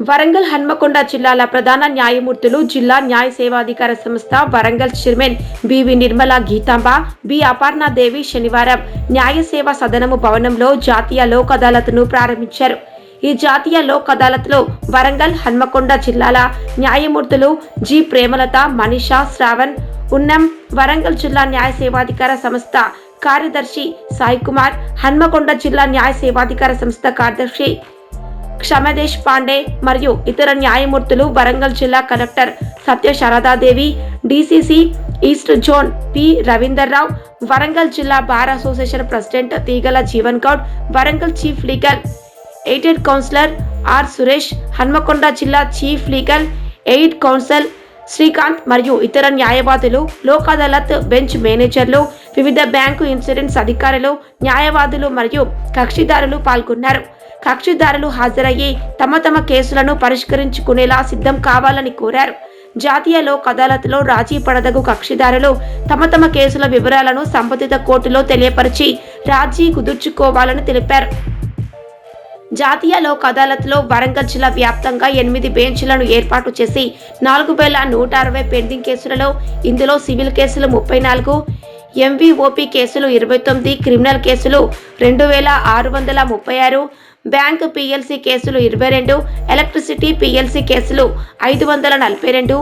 వరంగల్ హన్మకొండ జిల్లాల ప్రధాన న్యాయమూర్తులు జిల్లా న్యాయ సేవాధికార సంస్థ Warangal chairman B V Nirmala Geethamba B Aparna Devi శనివారం న్యాయ సేవా సదనము భవనంలో జాతీయ లోక్ అదాలత్ను ప్రారంభించారు. ఈ జాతీయ లోక్ అదాలత్లో వరంగల్ హన్మకొండ జిల్లాల న్యాయమూర్తులు జి ప్రేమలత మనీషా శ్రావణ్ ఉన్నం వరంగల్ జిల్లా న్యాయ సేవాధికార సంస్థ కార్యదర్శి సాయి కుమార్ హన్మకొండ జిల్లా న్యాయ సేవాధికార సంస్థ కార్యదర్శి క్షమదేశ్ పాండే మరియు ఇతర న్యాయమూర్తులు వరంగల్ జిల్లా collector Satya Sharadadevi DCC east zone P Ravinder Rao Warangal జిల్లా bar association president Teegala Jeevan Goud Warangal chief legal aided counsellor R Suresh Hanamkonda జిల్లా chief legal aid council Srikanth మరియు ఇతర న్యాయవాదులు లోక్ అదాలత్ బెంచ్ మేనేజర్లు వివిధ బ్యాంకు ఇన్సూరెన్స్ అధికారులు న్యాయవాదులు మరియు కక్షిదారులు పాల్గొన్నారు. కక్షిదారులు హాజరయ్యి తమ తమ కేసులను పరిష్కరించుకునేలా సిద్ధం కావాలని కోరారు. జాతీయ లోక్ అదాలత్లో రాజీ పడదగు కక్షిదారులు తమ తమ కేసుల వివరాలను సంబంధిత కోర్టులో తెలియపరిచి రాజీ కుదుర్చుకోవాలని తెలిపారు. జాతీయ లోక్ అదాలత్లో వరంగల్ జిల్లా వ్యాప్తంగా ఎనిమిది బెంచ్లను ఏర్పాటు చేసి నాలుగు వేల నూట అరవై పెండింగ్ కేసులలో ఇందులో సివిల్ కేసులు ముప్పై నాలుగు ఎంవీఓపీ కేసులు ఇరవై తొమ్మిది క్రిమినల్ కేసులు రెండు వేల ఆరు వందల ముప్పై ఆరు బ్యాంక్ పిఎల్సి కేసులు ఇరవై రెండు ఎలక్ట్రిసిటీ పిఎల్సి కేసులు ఐదు వందల నలభై రెండు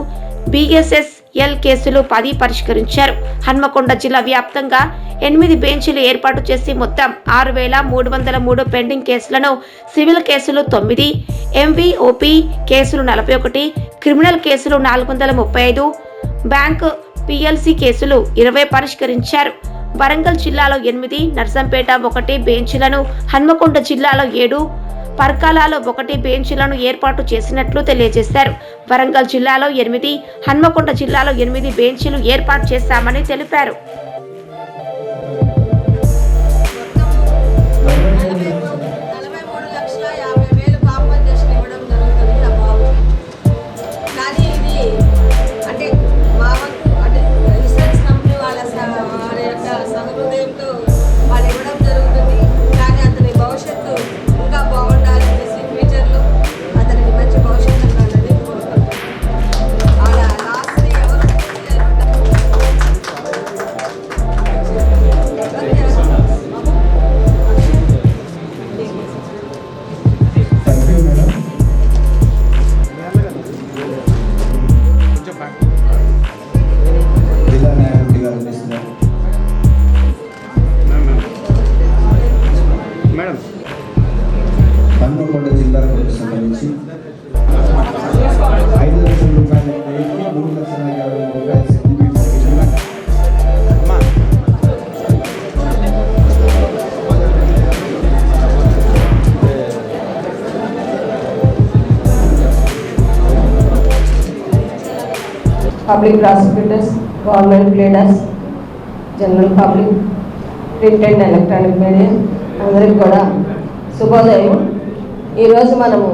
బిఎస్ఎస్ఎల్ కేసులు పది పరిష్కరించారు. హన్మకొండ జిల్లా వ్యాప్తంగా ఎనిమిది బెంచీలు ఏర్పాటు చేసి మొత్తం ఆరు వేల మూడు వందల మూడు పెండింగ్ కేసులను సివిల్ కేసులు తొమ్మిది ఎంవీఓపీ కేసులు నలభై ఒకటి క్రిమినల్ కేసులు నాలుగు వందల ముప్పై ఐదు బ్యాంకు పిఎల్సి కేసులు ఇరవై పరిష్కరించారు. వరంగల్ జిల్లాలో ఎనిమిది నర్సంపేట ఒకటి బెంచ్లను హన్మకొండ జిల్లాలో ఏడు పర్కాలలో ఒకటి బెంచ్లను ఏర్పాటు చేసినట్లు తెలియజేశారు. వరంగల్ జిల్లాలో ఎనిమిది హన్మకొండ జిల్లాలో ఎనిమిది బెంచీలు ఏర్పాటు చేశామని తెలిపారు. Public prosecutors government leaders general public print and electronic media అందరికి కూడా శుభోదయం. ఈరోజు మనము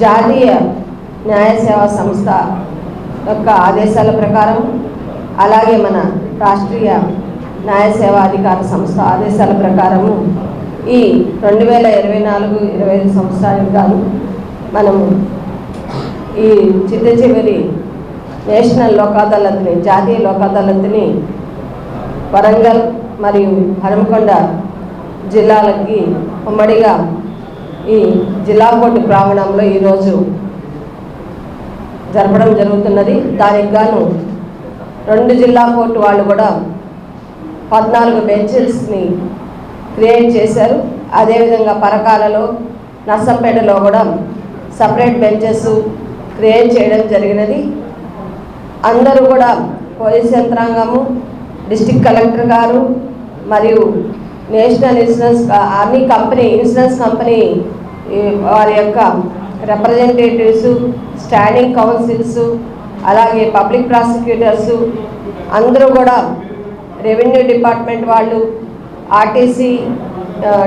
జాతీయ న్యాయ సేవా సంస్థ యొక్క ఆదేశాల ప్రకారం అలాగే మన రాష్ట్రీయ న్యాయ సేవా అధికార సంస్థ ఆదేశాల ప్రకారము ఈ రెండు వేల ఇరవై నాలుగు ఇరవై ఐదు సంవత్సరానికి గాను మనము ఈ చిట్ట చివరి నేషనల్ లోక్ అదాలత్ని జాతీయ లోక్ అదాలత్ని వరంగల్ మరియు హనుమకొండ జిల్లాలకి ఉమ్మడిగా ఈ జిల్లా కోర్టు ప్రాంగణంలో ఈరోజు జరపడం జరుగుతున్నది. దానికి గాను రెండు జిల్లా కోర్టు వాళ్ళు కూడా పద్నాలుగు బెంచెస్ని క్రియేట్ చేశారు. అదేవిధంగా పరకాలలో నర్సంపేటలో కూడా సపరేట్ బెంచెస్ క్రియేట్ చేయడం జరిగినది. అందరూ కూడా పోలీస్ యంత్రాంగము డిస్టిక్ కలెక్టర్ గారు మరియు national insurance army company insurance company వారి యొక్క రిప్రజెంటేటివ్స్ స్టాండింగ్ కౌన్సిల్స్ అలాగే పబ్లిక్ ప్రాసిక్యూటర్స్ అందరూ కూడా రెవెన్యూ డిపార్ట్మెంట్ వాళ్ళు ఆర్టీసీ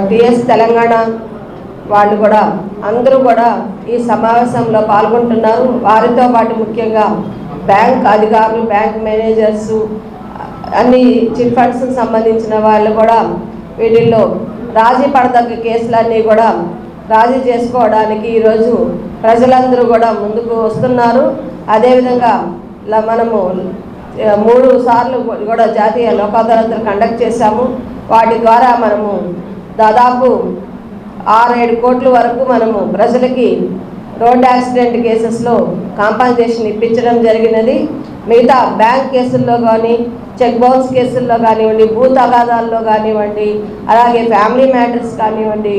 టిఎస్ తెలంగాణ వాళ్ళు కూడా అందరూ కూడా ఈ సమావేశంలో పాల్గొంటున్నారు. వారితో పాటు ముఖ్యంగా బ్యాంక్ అధికారులు బ్యాంక్ మేనేజర్స్ అన్ని చిట్ ఫండ్స్కి సంబంధించిన వాళ్ళు కూడా వీటిల్లో రాజీ పడదగ్గ కేసులన్నీ కూడా రాజీ చేసుకోవడానికి ఈరోజు ప్రజలందరూ కూడా ముందుకు వస్తున్నారు. అదేవిధంగా మనము మూడు సార్లు కూడా జాతీయ లోకాదాలతలు కండక్ట్ చేశాము. వాటి ద్వారా మనము దాదాపు ఆరు ఏడు కోట్ల వరకు మనము ప్రజలకి రోడ్ యాక్సిడెంట్ కేసెస్లో కాంపన్సేషన్ ఇప్పించడం జరిగినది. మిగతా బ్యాంక్ కేసుల్లో కానీ చెక్ బౌన్స్ కేసుల్లో కానివ్వండి భూ తగాదాల్లో కానివ్వండి అలాగే ఫ్యామిలీ మ్యాటర్స్ కానివ్వండి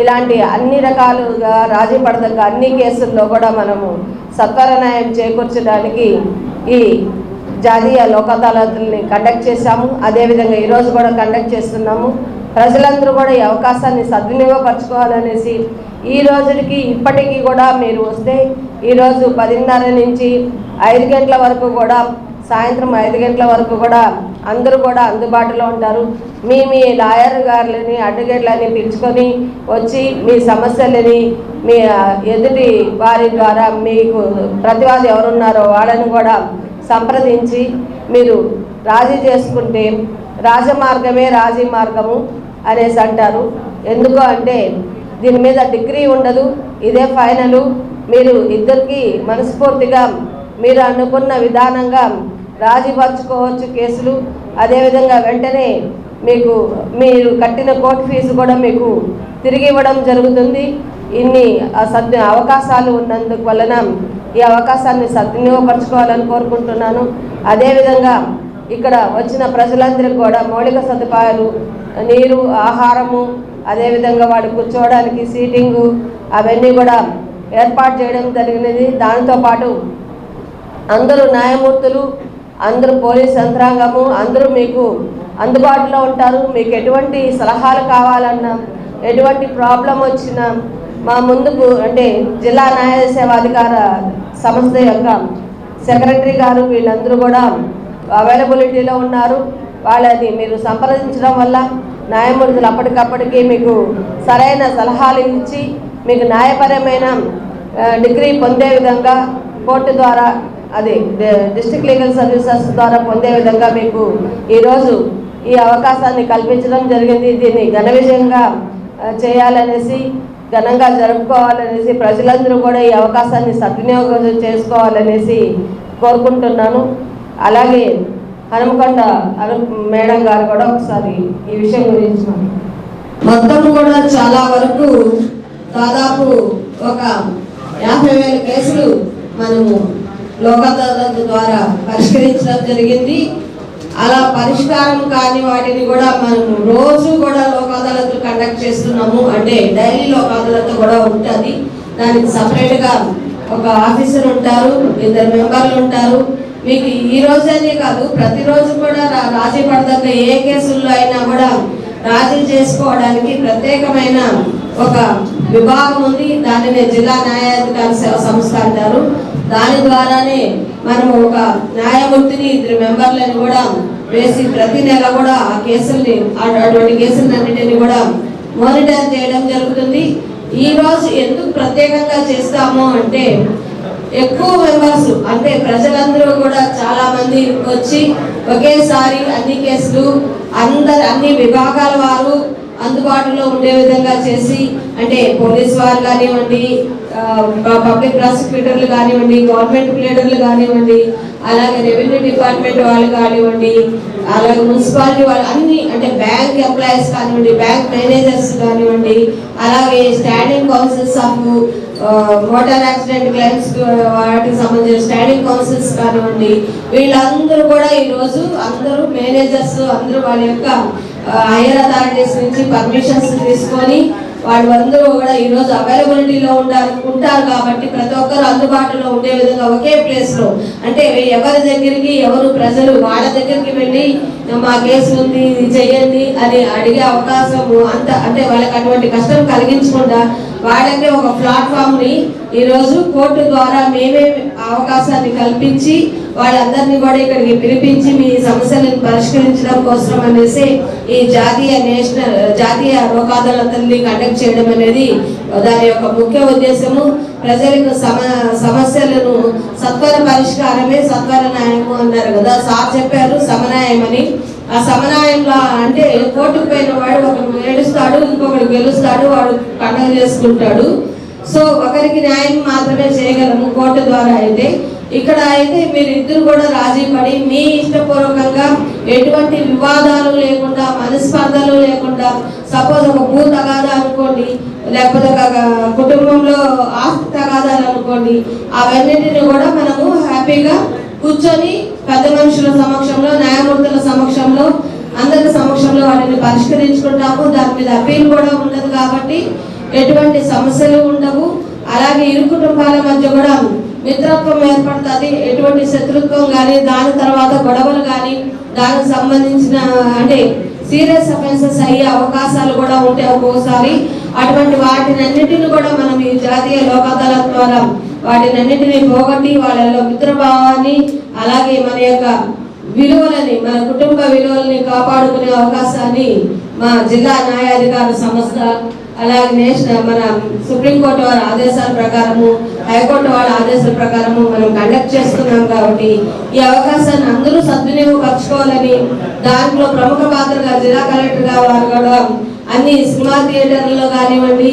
ఇలాంటి అన్ని రకాలుగా రాజీ పడదగ్గ అన్ని కేసుల్లో కూడా మనము సత్వర న్యాయం చేకూర్చడానికి ఈ జాతీయ లోక్ అదాలతుల్ని కండక్ట్ చేశాము. అదేవిధంగా ఈరోజు కూడా కండక్ట్ చేస్తున్నాము. ప్రజలందరూ కూడా ఈ అవకాశాన్ని సద్వినియోగపరచుకోవాలనేసి ఈ రోజుకి ఇప్పటికీ కూడా మీరు వస్తే ఈరోజు పదిన్నర నుంచి ఐదు గంటల వరకు కూడా సాయంత్రం ఐదు గంటల వరకు కూడా అందరూ కూడా అందుబాటులో ఉంటారు. మీ మీ లాయర్ గారులని అడ్వకేట్లని పిలుచుకొని వచ్చి మీ సమస్యలని మీ ఎదుటి వారి ద్వారా మీకు ప్రతివాది ఎవరున్నారో వాళ్ళని కూడా సంప్రదించి మీరు రాజీ చేసుకుంటే రాజమార్గమే రాజీ మార్గము అనేసి అంటారు. ఎందుకు అంటే దీని మీద డిగ్రీ ఉండదు ఇదే ఫైనలు. మీరు ఇద్దరికి మనస్ఫూర్తిగా మీరు అనుకున్న విధానంగా రాజీపరచుకోవచ్చు కేసులు. అదేవిధంగా వెంటనే మీకు మీరు కట్టిన కోర్టు ఫీజు కూడా మీకు తిరిగి ఇవ్వడం జరుగుతుంది. ఇన్ని ఆ సద్ అవకాశాలు ఉన్నందుకు వలన ఈ అవకాశాన్ని సద్వినియోగపరచుకోవాలని కోరుకుంటున్నాను. అదేవిధంగా ఇక్కడ వచ్చిన ప్రజలందరికీ కూడా మౌలిక సదుపాయాలు నీరు ఆహారము అదేవిధంగా వాడు కూర్చోవడానికి సీటింగు అవన్నీ కూడా ఏర్పాటు చేయడం జరిగినది. దానితో పాటు అందరూ న్యాయమూర్తులు అందరూ పోలీస్ యంత్రాంగము అందరూ మీకు అందుబాటులో ఉంటారు. మీకు ఎటువంటి సలహాలు కావాలన్నా ఎటువంటి ప్రాబ్లం వచ్చినా మా ముందుకు అంటే జిల్లా న్యాయ సేవాధికార సంస్థ యొక్క సెక్రటరీ గారు వీళ్ళందరూ కూడా అవైలబిలిటీలో ఉన్నారు. వాళ్ళని మీరు సంప్రదించడం వల్ల న్యాయమూర్తులు అప్పటికప్పటికి మీకు సరైన సలహాలు ఇచ్చి మీకు న్యాయపరమైన డిగ్రీ పొందే విధంగా కోర్టు ద్వారా అది డిస్ట్రిక్ట్ లీగల్ సర్వీసెస్ ద్వారా పొందే విధంగా మీకు ఈరోజు ఈ అవకాశాన్ని కల్పించడం జరిగింది. దీన్ని ఘన విజయంగా చేయాలనేసి ఘనంగా జరుపుకోవాలనేసి ప్రజలందరూ కూడా ఈ అవకాశాన్ని సద్వినియోగం చేసుకోవాలనేసి కోరుకుంటున్నాను. అలాగే హనుమకొండ మేడం గారు కూడా ఒకసారి ఈ విషయం గురించి మొత్తం కూడా చాలా వరకు దాదాపు ఒక యాభై వేల కేసులు మనము లోక్ అదాలత్ ద్వారా పరిష్కరించడం జరిగింది. అలా పరిష్కారం కాని వాటిని కూడా మనము రోజు కూడా లోక్ అదాలత్ కండక్ట్ చేస్తున్నాము. అంటే డైలీ లోక్ అదాలత్ కూడా ఉంటుంది. దానికి సపరేట్గా ఒక ఆఫీసర్ ఉంటారు ఇద్దరు మెంబర్లు ఉంటారు. మీకు ఈ రోజనే కాదు ప్రతిరోజు కూడా రా- రాజీ పడదగ్గ ఏ కేసుల్లో అయినా కూడా రాజీ చేసుకోవడానికి ప్రత్యేకమైన ఒక విభాగం ఉంది. దానిని జిల్లా న్యాయాధికారి సేవ సంస్థ అంటారు. దాని ద్వారానే మనం ఒక న్యాయమూర్తిని ఇద్దరు మెంబర్లను కూడా వేసి ప్రతి నెల కూడా ఆ కేసుల్ని అటు- అటువంటి కేసులన్నిటిని కూడా మానిటర్ చేయడం జరుగుతుంది. ఈరోజు ఎందుకు ప్రత్యేకంగా చేస్తాము అంటే ఎక్కువ మెంబర్స్ అంటే ప్రజలందరూ కూడా చాలా మంది వచ్చి ఒకేసారి అన్ని కేసులు అందరు అన్ని విభాగాల వారు అందుబాటులో ఉండే విధంగా చేసి అంటే పోలీస్ వారు కానివ్వండి ప- పబ్లిక్ ప్రాసిక్యూటర్లు కానివ్వండి గవర్నమెంట్ ప్లేడర్లు కానివ్వండి అలాగే రెవెన్యూ డిపార్ట్మెంట్ వాళ్ళు కానివ్వండి అలాగే మున్సిపాలిటీ వాళ్ళు అన్ని అంటే బ్యాంక్ ఎంప్లాయీస్ కానివ్వండి బ్యాంక్ మేనేజర్స్ కానివ్వండి అలాగే standing councils of motor accident claims వాటికి సంబంధించిన స్టాండింగ్ కౌన్సిల్స్ కానివ్వండి వీళ్ళందరూ కూడా ఈరోజు అందరూ మేనేజర్స్ అందరూ వాళ్ళ యొక్క uh, హైయర్ అథారిటీస్ నుంచి పర్మిషన్స్ తీసుకొని వాళ్ళందరూ కూడా ఈరోజు అవైలబిలిటీలో ఉంటారు ఉంటారు కాబట్టి ప్రతి ఒక్కరు అందుబాటులో ఉండే విధంగా ఒకే ప్లేస్లో అంటే ఎవరి దగ్గరికి ఎవరు ప్రజలు వాళ్ళ దగ్గరికి వెళ్ళి మా కేసు ఉంది ఇది చెయ్యండి అని అడిగే అవకాశం అంత అంటే వాళ్ళకి అటువంటి కష్టం కలిగించకుండా వాళ్ళకే ఒక ప్లాట్ఫామ్ని కోర్టు ద్వారా మేమే అవకాశాన్ని కల్పించి వాళ్ళందరినీ కూడా ఇక్కడికి పిలిపించి మీ సమస్యలను పరిష్కరించడం కోసం అనేసి ఈ జాతీయ నేషనల్ జాతీయ లోక్ కండక్ట్ చేయడం అనేది దాని యొక్క ముఖ్య ఉద్దేశము. ప్రజలకు సమ సమస్యలను సత్వర పరిష్కారమే సత్వర న్యాయము అన్నారు కదా. సార్ చెప్పారు సమన్యాయం అని ఆ సమన్వయంలో అంటే కోర్టుకు పోయిన వాడు ఒకడు ఏడుస్తాడు ఇంకొకడు గెలుస్తాడు వాడు పండగ చేసుకుంటాడు. సో ఒకరికి న్యాయం మాత్రమే చేయగలము కోర్టు ద్వారా అయితే. ఇక్కడ అయితే మీరు ఇద్దరు కూడా రాజీ పడి మీ ఇష్టపూర్వకంగా ఎటువంటి వివాదాలు లేకుండా మనస్పర్ధలు లేకుండా సపోజ్ ఒక భూ తగాదా అనుకోండి లేకపోతే ఒక కుటుంబంలో ఆస్తి తగాదాలు అనుకోండి అవన్నిటిని కూడా మనము హ్యాపీగా కూర్చొని పెద్ద మనుషుల సమక్షంలో న్యాయమూర్తుల సమక్షంలో అందరి సమక్షంలో వాటిని పరిష్కరించుకుంటాము. దాని మీద అప్పీల్ కూడా ఉండదు కాబట్టి ఎటువంటి సమస్యలు ఉండవు. అలాగే ఇరు కుటుంబాల మధ్య కూడా మిత్రత్వం ఏర్పడుతుంది. ఎటువంటి శత్రుత్వం కానీ దాని తర్వాత గొడవలు కానీ దానికి సంబంధించిన అంటే సీరియస్ అఫెన్సెస్ అయ్యే అవకాశాలు కూడా ఉంటాయి ఒక్కోసారి అటువంటి వాటినన్నిటిని కూడా మనం ఈ జాతీయ లోక్ అదాలత్ ద్వారా వాటినన్నిటిని పోగొట్టి వాళ్ళలో మిత్రభావాన్ని అలాగే మన యొక్క విలువలని మన కుటుంబ విలువలని కాపాడుకునే అవకాశాన్ని మా జిల్లా న్యాయాధికార సంస్థ అలాగే నేషనల్ మన సుప్రీంకోర్టు వారి ఆదేశాల ప్రకారము హైకోర్టు వాళ్ళ ఆదేశాల ప్రకారము మనం కండక్ట్ చేస్తున్నాం కాబట్టి ఈ అవకాశాన్ని అందరూ సద్వినియోగపరచుకోవాలని దాంట్లో ప్రముఖ పాత్రగా జిల్లా కలెక్టర్గా వారు కూడా అన్ని సినిమా థియేటర్లలో కానివ్వండి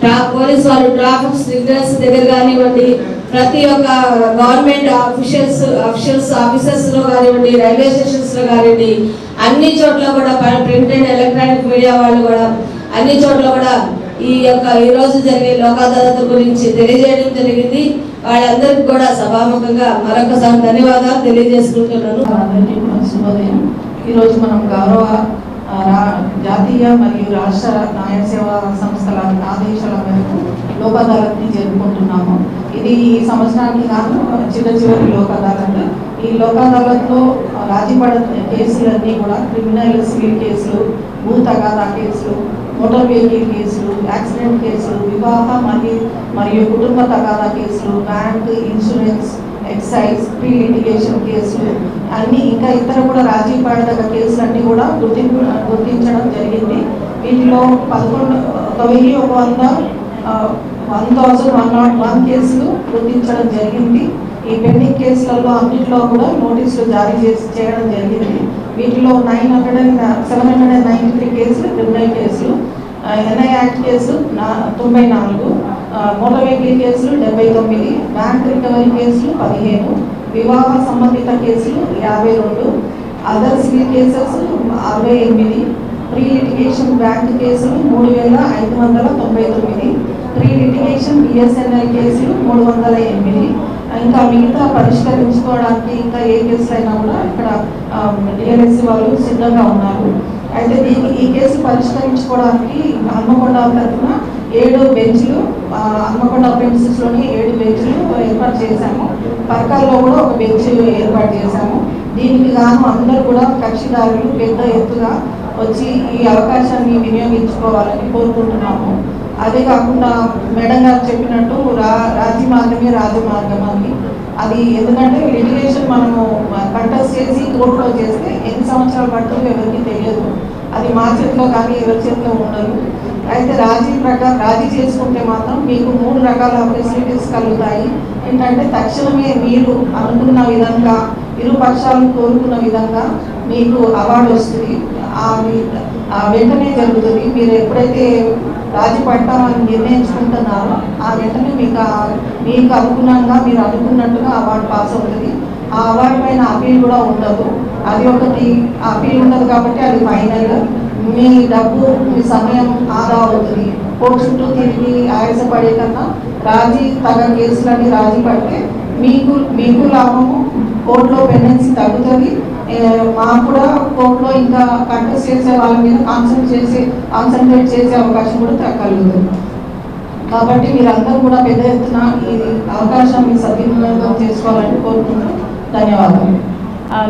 ట్రా- పోలీస్ వాళ్ళు ట్రాఫిక్ సిగ్నల్స్ దగ్గర కానివ్వండి ప్రతి ఒక్క గవర్నమెంట్ ఆఫీషియల్స్ ఆఫీషియల్స్ ఆఫీసర్స్లో కానివ్వండి రైల్వే స్టేషన్స్లో కానివ్వండి అన్ని చోట్ల కూడా ప్రింట్ అండ్ ఎలక్ట్రానిక్ మీడియా వాళ్ళు కూడా అన్ని చోట్ల కూడా ఈ యొక్క ఈ రోజు జరిగే లోక్ గురించి తెలియజేయడం జరిగింది. వాళ్ళందరికీ కూడా సభాముఖంగా మరొకసారి ధన్యవాదాలు తెలియజేసుకుంటున్నాను. ఈ రోజు ఈరోజు మనం గౌరవ జాతీయ మరియు రాష్ట్ర న్యాయ సేవా సంస్థల ఆదేశాల మేరకు లోక్ అదాలత్ని జరుపుకుంటున్నాము ఇది ఈ సంవత్సరానికి గాను చిన్న చివరి లోక్ అదాలత్ ఈ లోక్ అదాలత్లో రాజీపడ కేసులన్నీ కూడా క్రిమినల్ సివిల్ కేసులు భూ తగాదా కేసులు మోటార్ వెహికల్ కేసులు యాక్సిడెంట్ కేసులు వివాహ మరియు మరియు కుటుంబ తగాదా కేసులు bank insurance excise pre litigation కేసులు అన్నీ ఇంకా ఇతర కూడా రాజీ పడదగ కేసులు అన్ని కూడా గుర్తింపు గుర్తించడం జరిగింది. వీటిలో పదకొండు ఒక వెయ్యి ఒక వంద one thousand one naught one కేసులు గుర్తించడం జరిగింది. ఈ పెండింగ్ కేసులలో అన్నింటిలో కూడా నోటీసులు జారీ చేసి చేయడం జరిగింది. వీటిలో nine hundred and seven hundred and ninety three కేసులు క్రిమినల్ కేసులు ఎన్ఐ యాక్ట్ కేసు నా తొంభై నాలుగు మోటార్ వెహికల్ కేసులు డెబ్బై తొమ్మిది బ్యాంక్ రికవరీ కేసులు పదిహేను వివాహ సంబంధిత కేసులు యాభై రెండు అదర్ సివిల్ కేసెస్ అరవై ఎనిమిది ప్రీ లిటిగేషన్ బ్యాంక్ కేసులు మూడు వేల ఐదు వందల తొంభై తొమ్మిది ప్రీ లిటిగేషన్ బిఎస్ఎన్ఎల్ కేసులు మూడు వందల ఎనిమిది. ఇంకా మిగతా పరిష్కరించుకోవడానికి ఇంకా ఏ కేసులు అయినా కూడా ఇక్కడ డిఎల్ఎస్సీ వాళ్ళు సిద్ధంగా ఉన్నారు. అయితే దీనికి ఈ కేసు పరిష్కరించుకోవడానికి హన్మకొండ తరఫున ఏడు బెంచ్లు హన్మకొండ ప్రిన్సిస్లోని ఏడు బెంచ్లు ఏర్పాటు చేశాము. పర్కాల్లో కూడా ఒక బెంచ్ ఏర్పాటు చేశాము. దీనికి గాను అందరూ కూడా కక్షిదారులు పెద్ద ఎత్తుగా వచ్చి ఈ అవకాశాన్ని వినియోగించుకోవాలని కోరుకుంటున్నాము. అదే కాకుండా మేడం గారు చెప్పినట్టు రా రాజీ మార్గమే రాజమార్గం అని. అది ఎందుకంటే లిటిగేషన్ మనము కంటెస్ట్ చేసి కోర్టులో చేస్తే ఎన్ని సంవత్సరాలు పడుతుందో ఎవరికి తెలియదు. అది మా చేతిలో కానీ ఎవరి చేతిలో ఉండదు. అయితే రాజీ ప్రకారం రాజీ చేసుకుంటే మాత్రం మీకు మూడు రకాల ఫెసిలిటీస్ కలుగుతాయి. ఏంటంటే తక్షణమే మీరు అనుకున్న విధంగా ఇరు పక్షాలు కోరుకున్న విధంగా మీకు అవార్డు వస్తుంది. ఆ మీ- వెంటనే జరుగుతుంది. మీరు ఎప్పుడైతే రాజీ పడతామని నిర్ణయించుకుంటున్నారో ఆ వెంటనే మీకు మీకు అనుగుణంగా మీరు అనుకున్నట్టుగా అవార్డు పాస్ అవుతుంది. ఆ అవార్డు పైన అపీల్ కూడా ఉండదు. అది ఒకటి అపీల్ ఉండదు కాబట్టి అది ఫైనల్. మీ డబ్బు మీ సమయం ఆదా అవుతుంది. కోర్టు చుట్టూ తిరిగి ఆయాసపడే కన్నా రాజీ తగ కేసులన్నీ రాజీ పడితే మీకు మీకు లాభము కోర్టులో పెండెన్సీ తగ్గుతుంది. మాకు కూడా కోర్టులో ఇంకా కంటెస్ట్ చేసే వాళ్ళ మీద కాన్సన్ట్రేట్ చేసే కాన్సన్ట్రేట్ చేసే అవకాశం కూడా కలుగుతుంది. కాబట్టి మీరందరూ కూడా పెద్ద ఎత్తున ఈ అవకాశాన్ని సద్వినియోగం చేసుకోవాలని కోరుకుంటున్నాను ధన్యవాదాలు.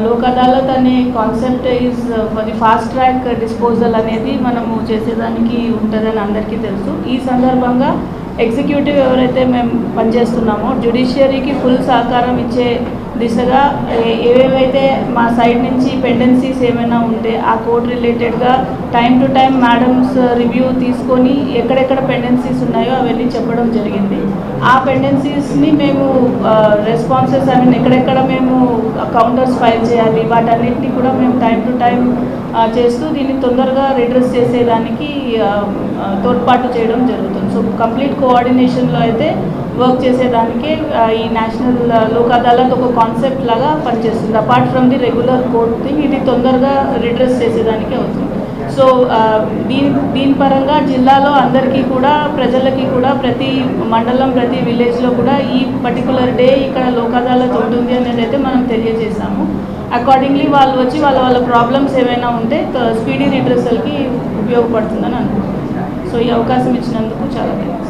లోక్ అదాలత్ అనే concept is for the fast track disposal అనేది మనము చేసేదానికి ఉంటుందని అందరికీ తెలుసు. ఈ సందర్భంగా ఎగ్జిక్యూటివ్ ఎవరైతే మేము పనిచేస్తున్నామో జ్యుడిషియరీకి ఫుల్ సహకారం ఇచ్చే దిశగా ఏ- ఏవేవైతే మా సైడ్ నుంచి పెండెన్సీస్ ఏమైనా ఉంటే ఆ కోడ్ రిలేటెడ్గా time to time madams review తీసుకొని ఎక్కడెక్కడ పెండెన్సీస్ ఉన్నాయో అవన్నీ చెప్పడం జరిగింది. ఆ పెండెన్సీస్ని మేము రెస్పాన్సెస్ ఐ మీన్ ఎక్కడెక్కడ మేము కౌంటర్స్ ఫైల్ చేయాలి వాటన్నిటిని కూడా మేము టైం టు టైం చేస్తూ దీన్ని తొందరగా రిడ్రెస్ చేసేదానికి తోడ్పాటు చేయడం జరుగుతుంది. సో కంప్లీట్ కోఆర్డినేషన్లో అయితే వర్క్ చేసేదానికే ఈ నేషనల్ లోక్ అదాలత్ ఒక కాన్సెప్ట్ లాగా పనిచేస్తుంది. Apart from the regular court thing ఇది తొందరగా రిడ్రెస్ చేసేదానికి అవుతుంది. సో దీని దీని పరంగా జిల్లాలో అందరికీ కూడా ప్రజలకి కూడా ప్రతి మండలం ప్రతి విలేజ్లో కూడా ఈ పర్టికులర్ డే ఇక్కడ లోక్ అదాలత్ ఉంటుంది అనేది అయితే మనం తెలియజేశాము. అకార్డింగ్లీ వాళ్ళు వచ్చి వాళ్ళ వాళ్ళ ప్రాబ్లమ్స్ ఏమైనా ఉంటే స్పీడీ రిడ్రెసల్కి ఉపయోగపడుతుందని అనుకుంటున్నాను. సో ఈ అవకాశం ఇచ్చినందుకు చాలా థ్యాంక్స్